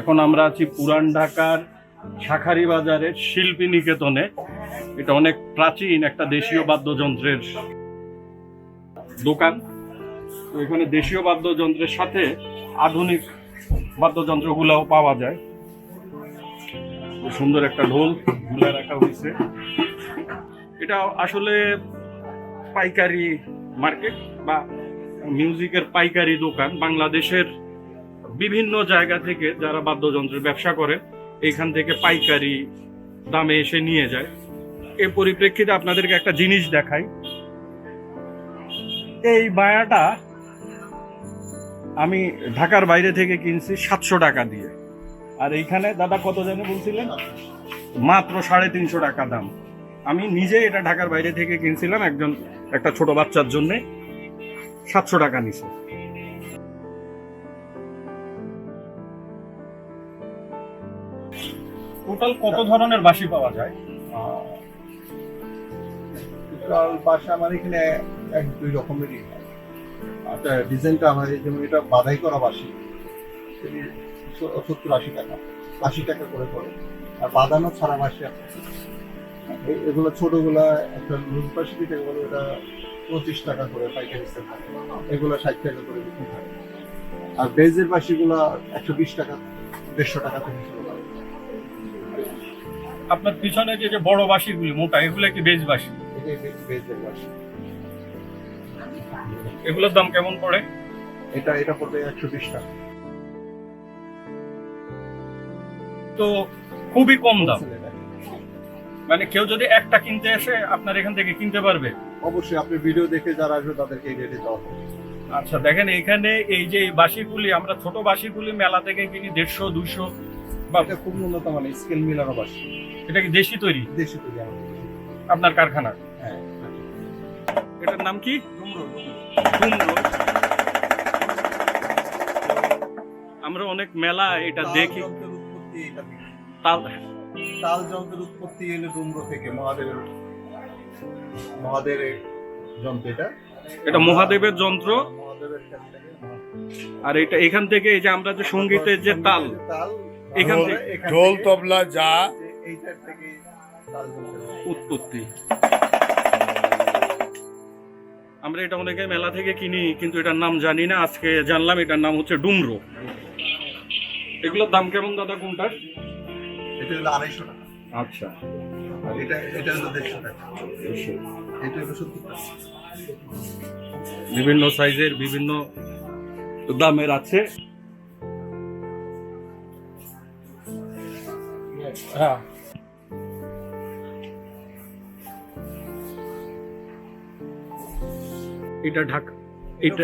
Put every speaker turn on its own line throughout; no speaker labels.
এখন আমরা আছি পুরান ঢাকার শাখারি বাজারের শিল্পী নিকেতনে এটা অনেক প্রাচীন একটা দেশীয় বাদ্যযন্ত্রের দোকান। তো এখানে দেশীয় বাদ্যযন্ত্রের সাথে আধুনিক বাদ্যযন্ত্রগুলোও পাওয়া যায়। সুন্দর একটা ঢোল ঝুলে রাখা হয়েছে। এটা আসলে পাইকারি মার্কেট বা মিউজিকের পাইকারি দোকান। বাংলাদেশের বিভিন্ন জায়গা থেকে যারা বাদ্যযন্ত্রের ব্যবসা করে এখান থেকে পাইকারি দামে এসে নিয়ে যায়। এর পরিপ্রেক্ষিতে আপনাদেরকে একটা জিনিস দেখাই। এই বায়াটা আমি ঢাকার বাইরে থেকে কিনছি সাতশো টাকা দিয়ে। আর এইখানে দাদা কত জানে বলছিলেন? মাত্র সাড়ে তিনশো টাকা দাম। আমি নিজে এটা ঢাকার বাইরে থেকে কিনছিলাম, একজন, একটা ছোট বাচ্চার জন্যে। সাতশো টাকা নিছে। টোটাল কত ধরনের বাঁশি পাওয়া যায়?
টোটাল বাসা আমার এখানে এক দুই রকমেরই। আচ্ছা ডিজাইনটা আমার যেমন এটা বাধাই করা বাসি সত্তর আশি টাকা আশি টাকা করে পড়ে। আর বাঁধানো ছাড়া বাসি এগুলো ছোটগুলা, একটা লুজ বাসি যেটা বলে, ওটা পঁচিশ টাকা করে পাইকারি সেল এগুলো ষাট টাকা করে বিক্রি হয়। আর বেজের বাসিগুলা একশো বিশ টাকা, দেড়শো টাকা থেকে শুরু
আপনার পিছনে যে যে বড় বাঁশিগুলি মোটা এগুলো কি বেজ
বাসি
এগুলোর দাম কেমন পড়ে?
এটা এটা পড়বে একশো বিশ টাকা।
তো খুবই কম দাম। মানে কেউ যদি একটা কিনতে এসে আপনার এখান থেকে কিনতে পারবে?
অবশ্যই আপনি ভিডিও দেখে যারা আসবে তাদেরকে এই রেটে দেওয়া হবে।
আচ্ছা দেখেন এখানে এই যে এই বাঁশিগুলি আমরা ছোট বাঁশিগুলি মেলা থেকে কিনি দেড়শো দুইশো বা
এটা খুব উন্নত মানে স্কেল মিলানো বাসি।
এটা কি দেশি তৈরি?
দেশি তৈরি
আপনার কারখানা?
হ্যাঁ।
এটার নাম কি?
ডুমরো ডুমরো।
ডুমরো। আমরা অনেক মেলা এটা দেখি। তাল।
তাল যন্ত্রের উৎপত্তি এলো ডুমরো থেকে মহাদেবের মহাদেবের যন্ত্র এটা।
এটা মহাদেবের যন্ত্র। আর এটা এখান থেকে এই যে আমরা যে সঙ্গীতের যে তাল।
তাল
এখান
ঢোল-
থেকে-
ঢোল তবলা যা।
উৎপত্তি আমরা এটা অনেকে মেলা থেকে কিনি কিন্তু এটার নাম জানি না। আজকে জানলাম এটার নাম হচ্ছে ডুমরো। এগুলোর দাম কেমন দাদা কোনটার?
এটা হলো আড়াইশো টাকা।
আচ্ছা।
এটা এটা হলো দেড়শো টাকা। এটা হলো সত্তর টাকা।
বিভিন্ন সাইজের বিভিন্ন দামের আছে। হ্যাঁ। এটা ঢাকা এটা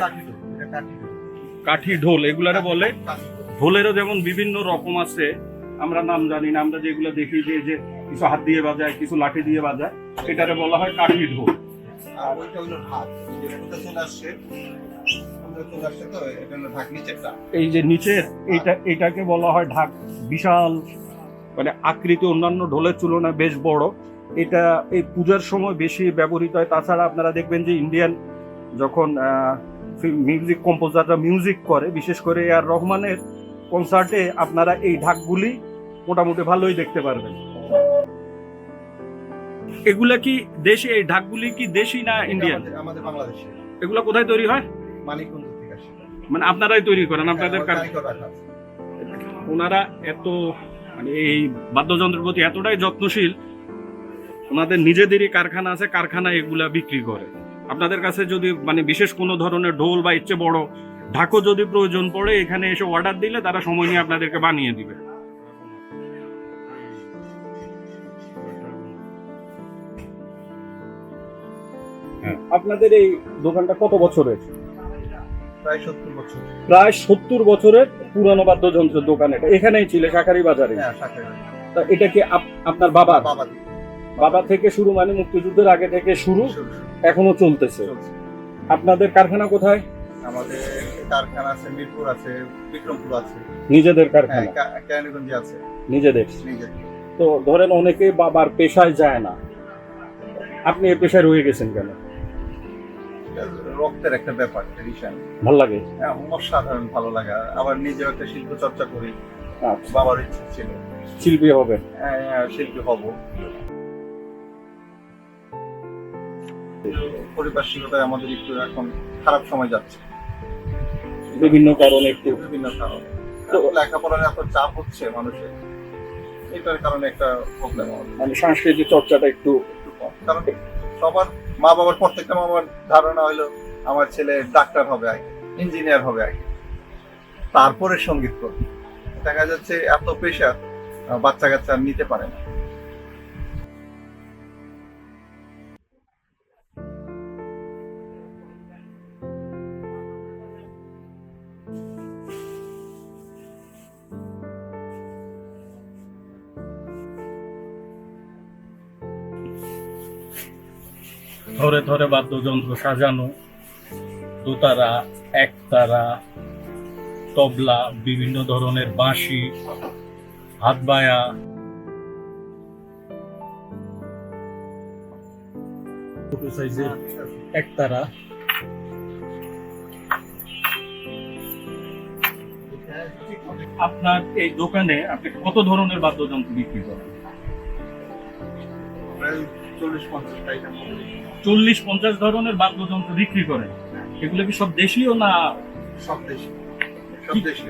এটা কাঠি ঢোল, এটা
এগুলারে বলে? ঢোলেরও যেমন বিভিন্ন রকম আছে আমরা নাম জানি না আমরা যেগুলো দেখি যে যে কিছু হাত দিয়ে বাজায় কিছু লাঠি দিয়ে বাজায় এটারে বলা হয় কাঠি ঢোল।
আর ওইটা হলো ঢাক যেটা চলে আসছে? কোথা চলে আসছে তো? এটা হলো ঢাক নিচেরটা।
এই যে নিচের এইটা এটাকে বলা হয় ঢাক বিশাল মানে আকৃতি অন্যান্য ঢোলের তুলনায় বেশ বড়। এটা এই পূজার সময় বেশি ব্যবহৃত হয়। তাছাড়া আপনারা দেখবেন যে ইন্ডিয়ান যখন মিউজিক কম্পোজাররা মিউজিক করে বিশেষ করে আর রহমানের কনসার্টে আপনারা এই ঢাকগুলি মোটামুটি ভালোই দেখতে পারবেন। এগুলা কি দেশি এই ঢাকগুলি কি দেশি না ইন্ডিয়ান
আমাদের- বাংলাদেশে।
এগুলা কোথায় তৈরি হয়?
মানিকগঞ্জ থেকে আসে।
মানে আপনারাই তৈরি করেন আপনাদের
হ্যাঁ।
ওনারা এত মানে এই বাদ্যযন্ত্রের প্রতি এতটাই যত্নশীল, ওনাদের নিজেদেরই কারখানা আছে, কারখানা এগুলা বিক্রি করে। আপনাদের কাছে যদি মানে বিশেষ কোনো ধরনের ঢোল বা ইচ্ছে বড় ঢাকো যদি প্রয়োজন পড়ে, এখানে এসে অর্ডার দিলে তারা সময় নিয়ে আপনাদেরকে বানিয়ে দিবে। আপনাদের এই দোকানটা কত বছরের
প্রায় সত্তর
বছরের পুরানো বাদ্যযন্ত্রের দোকান এটা। এখানেই ছিল শাকারি বাজারে।
হ্যাঁ
তা এটা কি আপনার বাবা?
বাবা
থেকে শুরু মানে মুক্তিযুদ্ধের আগে থেকে শুরু এখনও চলতেছে। আপনাদের কারখানা কোথায়?
আমাদের কারখানা আছে মিরপুর আছে বিক্রমপুর আছে।
নিজেদের
হ্যাঁ
কারখানা?
কেরানীগঞ্জে আছে।
নিজেদের? তো ধরেন অনেকে বাবার পেশায় যায় না। আপনি এ পেশায় রয়ে গেছেন কেন?
রক্তের একটা ব্যাপার ট্রেডিশন
ভালো লাগে?
অসাধারণ ভালো লাগা। আবার নিজেও একটা শিল্প চর্চা করি।
আচ্ছা।
বাবার ইচ্ছা ছিল।
শিল্পী হবে?
হ্যাঁ, শিল্পী হব। পরিপার্শ্বিকতায় আমাদের একটু এখন খারাপ সময় যাচ্ছে।
বিভিন্ন কারণে একটু।
বিভিন্ন কারণ। লেখাপড়ার এত চাপ হচ্ছে মানুষের। এটার কারণে একটা প্রবলেম
মানে সাংস্কৃতিক চর্চাটা একটু
কারণ সবার মা বাবার প্রত্যেকটা মা বাবার ধারণা হলো আমার ছেলে ডাক্তার হবে আগে ইঞ্জিনিয়ার হবে আগে তারপরে সংগীত করবে। দেখা যাচ্ছে এত প্রেশার বাচ্চা কাচ্চা নিতে পারে না।
ধরে ধরে বাদ্যযন্ত্র সাজানো দোতারা একতারা তবলা বিভিন্ন ধরনের বাঁশি হাত বায়া ছোট সাইজের একতারা। আপনার এই দোকানে আপনি কত ধরনের বাদ্যযন্ত্র বিক্রি করেন।
চল্লিশ পঞ্চাশ
ধরনের বাদ্যযন্ত্র বিক্রি করেন। এগুলো কি সব দেশীয় না
সব দেশে সব দেশে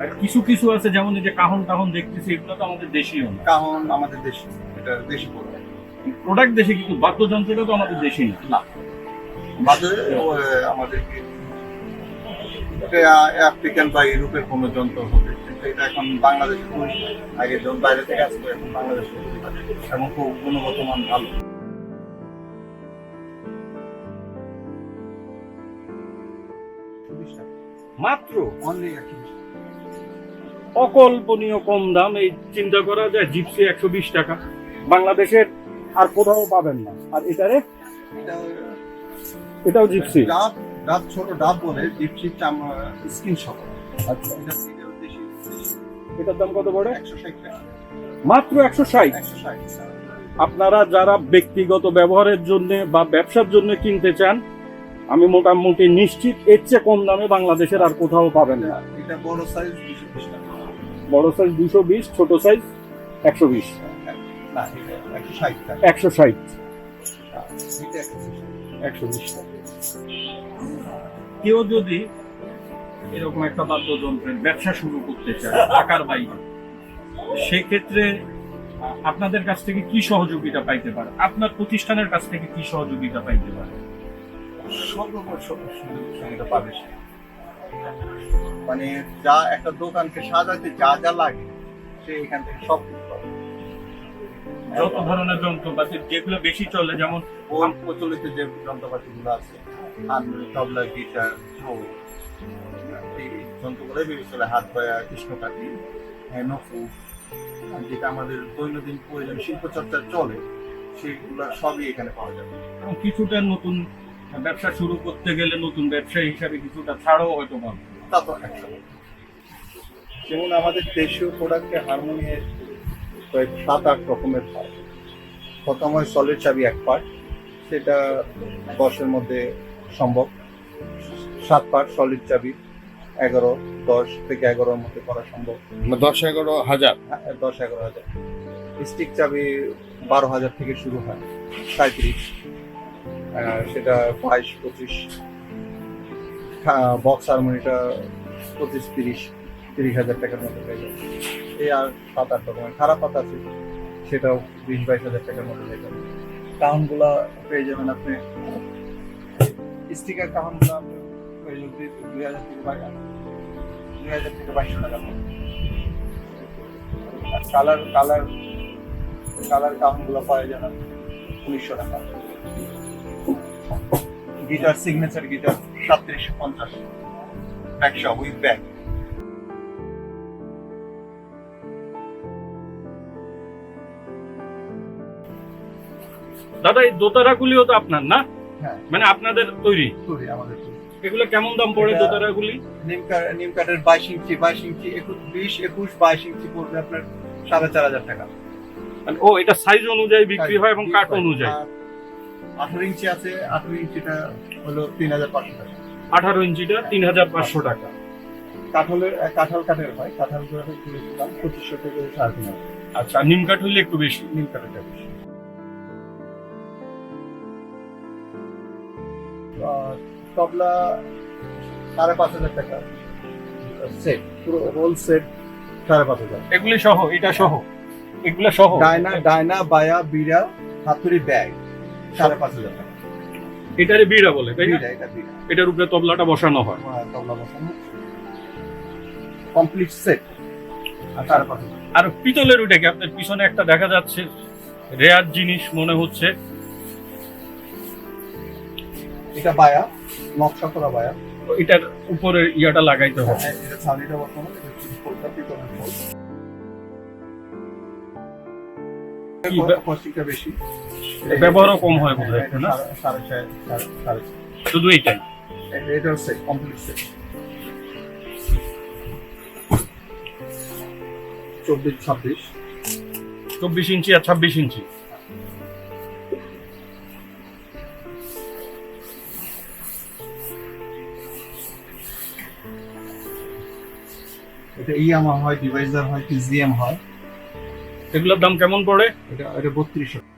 আর কিছু কিছু আছে যেমন এই যে কাহন টাহন দেখতেছি এগুলো তো আমাদের দেশীয় না।
কাহন আমাদের দেশে এটা দেশি পড়বে
প্রোডাক্ট দেশে কিন্তু বাদ্যযন্ত্রটা তো আমাদের দেশি না।
আমাদের আফ্রিকান বা ইউরোপের কোনো যন্ত্র হবে। এটা এখন বাংলাদেশে আগে বাইরে থেকে আসতো এখন বাংলাদেশে। এবং খুব গুণগত মান ভালো।
মাত্র
অনলি
অকল্পনীয় কম দাম এই চিন্তা করা যায় জিপসি একশো বিশ টাকা। বাংলাদেশের আর কোথাও পাবেন না। আর এটারে?
এটা
এটাও জিপসি?
ডাব ডাব ছোট ডাব বলে জিপসির চাম স্কিন
আচ্ছা।
দেশি।
এটার দাম কত পড়ে?
একশো ষাট টাকা।
মাত্র একশো ষাট?
একশো ষাট
আপনারা যারা ব্যক্তিগত ব্যবহারের জন্য বা ব্যবসার জন্য কিনতে চান আমি মোটামুটি নিশ্চিত এর চেয়ে কম দামে বাংলাদেশের আর কোথাও পাবেন না।
এটা বড় সাইজ দুশো বিশ
বড় সাইজ দুশো বিশ ছোট সাইজ একশো বিশ।
একশো ষাট
একশো
বিশ
কেউ যদি এরকম একটা বাদ্যযন্ত্রের ব্যবসা শুরু করতে চায় টাকার বাইরে সেক্ষেত্রে আপনাদের কাছ থেকে কি সহযোগিতা পাইতে পারে? আপনার প্রতিষ্ঠানের কাছ থেকে কি সহযোগিতা পাইতে পারে?
সব রকম সুবিধা পাবে সে। মানে যা একটা দোকানকে সাজাতে যা যা লাগে সে এখান থেকে সব কিছু পাবে
যত ধরনের যন্ত্রপাতি যেগুলো বেশি চলে যেমন
ওর প্রচলিত যে যন্ত্রপাতি গুলো আছে হারমোনি তবলা গিটার ঢোল এই যন্ত্রগুলোই বেশি চলে হাত পায়া কৃষ্ণকাঠি নফু যেটা আমাদের দৈনন্দিন প্রয়োজন শিল্পচর্চা চলে সেগুলো সবই এখানে পাওয়া যাবে
এবং কিছুটা নতুন ব্যবসা শুরু করতে গেলে নতুন ব্যবসা হিসাবে কিছুটা ছাড়ও হয়তো পাবে।
তা তো যেমন আমাদের দেশীয় প্রোডাক্টে হারমোনিয়ার প্রায় সাত আট রকমের পার্ট প্রথম হয় সলিড চাবি এক পার্ট সেটা দশের মধ্যে সম্ভব। সাত পার্ট সলিড চাবি এগারো দশ থেকে এগারোর মধ্যে করা সম্ভব।
দশ এগারো হাজার?
হ্যাঁ, দশ এগারো হাজার। স্টিক চাবি বারো হাজার থেকে শুরু হয় সাঁত্রিশ সেটা বাইশ, পঁচিশ বক্স হারমোনিটা পঁচিশ, তিরিশ তিরিশ হাজার টাকার মতো হয়ে যাবে। এই আর সাত আট রকমের খারাপ পাতা আছে, সেটাও বিশ, বাইশ হাজার টাকার মতো হয়ে যাবে। কাউন্টগুলা পেয়ে যাবেন আপনি। স্টিকার কাউন্টগুলো আপনি পেয়ে দুই- হাজার থেকে বাইশ, দুই হাজার থেকে বাইশশো টাকার মতো। আর কালার কালার কালার কাউন্টগুলো পাওয়া যায় না, উনিশশো টাকা। গিটার সিগনেচার গিটার সাতত্রিশশো পঞ্চাশ। একশো উইথ ব্যাগ
দাদা এই দোতারাগুলিও তো আপনার না?
হ্যাঁ।
মানে আপনাদের তৈরি?
তৈরি আমাদের
এগুলো কেমন দাম পড়ে
এটা-
দোতারাগুলি?
নিম কাঠের বাইশ ইঞ্চি বাইশ ইঞ্চি একুশ বিশ একুশ বাইশ ইঞ্চি পড়বে আপনার সাড়ে চার হাজার টাকা।
মানে ও এটা সাইজ অনুযায়ী বিক্রি হয় এবং কাঠ অনুযায়ী।
আঠারো ইঞ্চি আছে আঠারো ইঞ্চিটা হলো তিন হাজার পাঁচশো টাকা।
আঠারো ইঞ্চিটা তিন হাজার পাঁচশো টাকা।
কাঁঠালের কাঁঠাল কাঠের হয় কাঁঠাল কিনেছিলাম পঁচিশশো থেকে সাড়ে তিন হাজার।
আচ্ছা নিম কাঠ হইলে একটু বেশি।
নিম কাঠেরটা বেশি। তবলা সাড়ে পাঁচ হাজার টাকা। সেট পুরো হোল সেট সাড়ে পাঁচ হাজার।
এগুলি সহ এটা সহ। এগুলা সহ।
ডায়না ডায়না বায়া বিড়া হাতুড়ি ব্যাগ। সাড়ে পাঁচ হাজার টাকা।
এটারে বিড়া বলে তাই না?
এটা বিড়া।
এটার উপরে তবলাটা বসানো হয়।
তবলা বসানো। কমপ্লিট সেট আর
পিতলের ওইটা আপনার পিছনে একটা দেখা যাচ্ছে? রেয়ার জিনিস মনে হচ্ছে।
এটা বায়া নকশা করা বায়া।
এটার উপরে ইয়াটা লাগাইতে হবে।
হ্যাঁ, এটা বসানো পিতলের বেশি।
ব্যবহারও কম হয় বোধ হয় না। শুধু এইটাই?
এটা- এটার কমপ্লিট সেট চব্বিশ ছাব্বিশ।
চব্বিশ ইঞ্চি আর ছাব্বিশ ইঞ্চি?
এটা ইয়ামা হয় ডিভাইজার হয় টিজিএম হয়।
এগুলোর দাম কেমন পড়ে?
এটা এটা বত্রিশশো।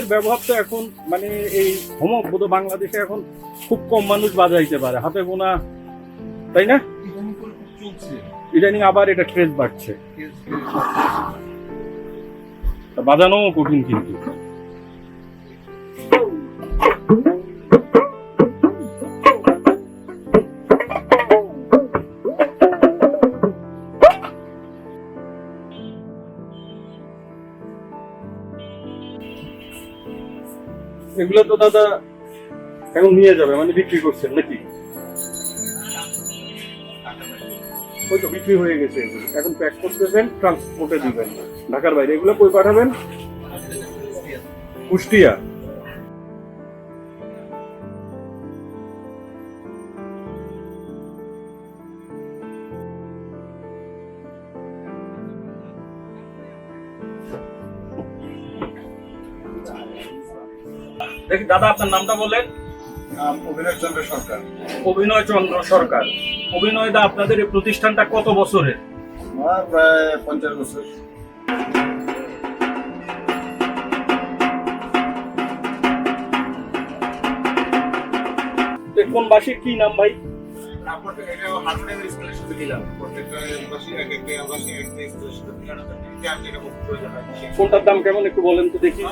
হোমকের ব্যবহার তো এখন মানে এই হোমক বোধ বাংলাদেশে এখন খুব কম মানুষ বাজাইতে পারে, হাতে গোনা তাই না?
ইদানিং
আবার এটা ট্রেস বাড়ছে। বাজানো কঠিন কিন্তু। এগুলো তো দাদা এখন নিয়ে যাবে মানে বিক্রি করছেন নাকি? ওই তো বিক্রি হয়ে গেছে এখন প্যাক করতেছেন ট্রান্সপোর্টে দিবেন। ঢাকার বাইরে এগুলো কই পাঠাবেন? কুষ্টিয়া। দাদা আপনার নামটা বলেন।
অভিনয় চন্দ্র সরকার।
অভিনয় চন্দ্র সরকার। অভিনয় দা আপনাদের এই প্রতিষ্ঠানটা কত বছরের?
আমার প্রায় পঞ্চাশ বছর।
কোন বাসীর কি নাম ভাই?
প্রত্যেকটা বাসী এক একটা বাসী একটা
কোনটার দাম কেমন একটু বলেন তো দেখি।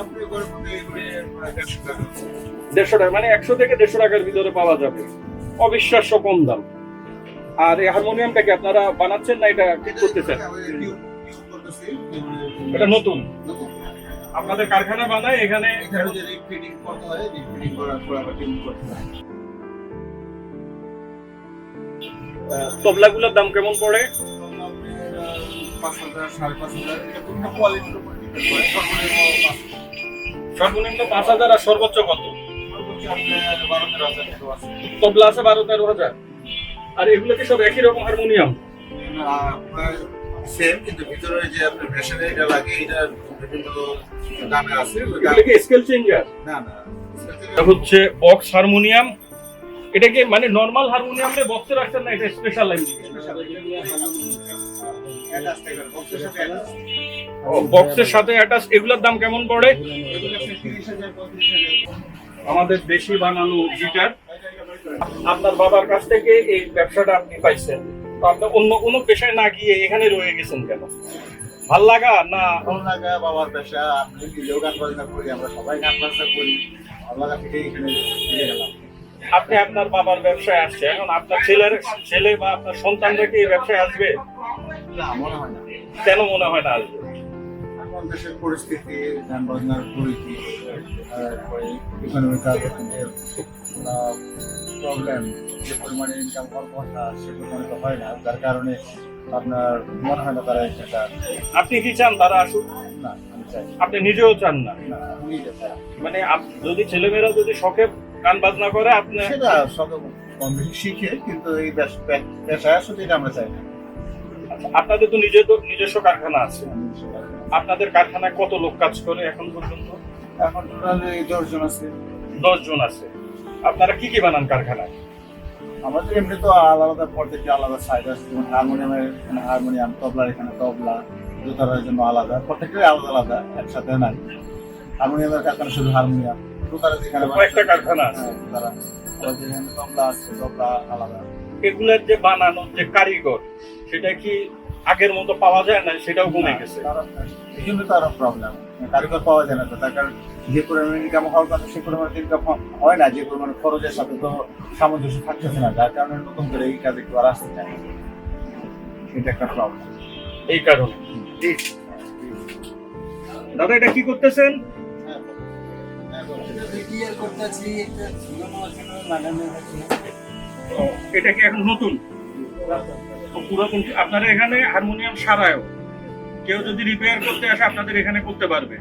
দেড়শো টাকা
মানে একশো থেকে দেড়শো টাকার ভিতরে পাওয়া যাবে। অবিশ্বাস্য কম দাম। আর এই হারমোনিয়ামটা কি আপনারা বানাচ্ছেন না এটা ঠিক করতেছেন? এটা নতুন? আপনাদের কারখানা বানায় এখানে? তবলাগুলোর দাম কেমন পড়ে?
পাঁচ হাজার সাড়ে পাঁচ হাজার এটা বিভিন্ন কোয়ালিটির উপর ডিপেন্ড করে। সর্বনিম্ন পাঁচ
সর্বনিম্ন পাঁচ হাজার আর সর্বোচ্চ কত?
সর্বোচ্চ আপনার বারো তেরো হাজার আছে।
তবলা আছে বারো তেরো হাজার। আর এগুলো কি সব একই রকম হারমোনিয়াম
সেম কিন্তু ভিতরে যে আপনার মেশিনে এটা লাগে এটা বিভিন্ন দামে আছে।
এগুলো কি স্কেল চেঞ্জার
না না
এটা হচ্ছে বক্স হারমোনিয়াম এটা কি মানে নর্মাল হারমোনিয়াম বক্সে রাখছেন না এটা স্পেশাল লাইন
Attach
বক্সের সাথে অ্যাটাচ এগুলোর দাম কেমন পড়ে?
আপনি 30,000, 35,000
আমাদের দেশি বানানো গিটার। আপনার বাবার কাছ থেকে এই ব্যবসাটা আপনি পাইছেন। তো আপনার অন্য কোনো পেশায় না গিয়ে এখানে রয়ে গেছেন কেন? ভালো লাগা না?
ভালো লাগা বাবার পেশা আপনি নিজেও গান বাজনা করি আমরা সবাই গান বাজনা করি ভালো লাগা থেকে এখানে ফিরে গেলাম
আপনি আপনার বাবার ব্যবসায় আসছে এখন আপনার ছেলের ছেলে বা আপনার সন্তানরা কি এই ব্যবসায় আসবে? কেন মনে হয় না আসবে?
এখন দেশের পরিস্থিতি গান বাজনার পরিধি তারপরে ইকোনমিক্যাল প্রবলেম যে পরিমাণে ইনকাম হওয়ার কথা সে পরিমাণে তো হয় না। যার কারণে আপনার মনে হয় না তারা সেটা
আপনি কি চান তারা আসুক?
না
আপনি নিজেও চান না? মানে যদি ছেলেমেয়েরা যদি শখে গান বাজনা করে আপনি
সেটা সব কম বেশি শিখে কিন্তু এই পেশায় আসলে এটা আমরা চাই না।
আপনাদের তো নিজে তো নিজস্ব কারখানা আছে। আপনাদের কারখানায় কত লোক কাজ করে এখন পর্যন্ত?
এখন টোটাল এই দশজন আছে।
দশ জন আছে। আপনারা কি কি বানান কারখানায়?
আমাদের এমনি তো আলাদা প্রত্যেকটা আলাদা সাইড আছে যেমন হারমোনিয়ামের এখানে হারমোনিয়াম তবলার এখানে তবলা দোতারার জন্য আলাদা। প্রত্যেকটাই আলাদা আলাদা একসাথে নাই। হারমোনিয়ামের কারখানা শুধু হারমোনিয়াম দোতারা যেখানে
কয়েকটা কারখানা আছে।
হ্যাঁ, দোতারা আবার যেখানে তবলা আছে তবলা আলাদা।
এগুলোর যে বানানোর যে কারিগর সেটা কি আগের মতো পাওয়া যায় না? সেটাও কমে গেছে।
এই জন্য তো আরও প্রবলেম কারিগর পাওয়া যায় না তো তার কারণ যে পরিমাণে ইনকাম হওয়ার কথা সে পরিমাণে ইনকাম হয় না যে পরিমাণে খরচের সাথে তো সামঞ্জস্য থাকতেছে না যার কারণে নতুন করে এই কাজে কেউ আর আসতে চায় এটা একটা প্রবলেম
এই কারণে। দাদা এটা কি করতেছেন?
রিপেয়ার করতেছি
এটা কি এখন নতুন? পুরাতন আপনারা এখানে হারমোনিয়াম সারায়ও। কেউ যদি রিপেয়ার করতে আসে, আপনাদের এখানে করতে পারবে।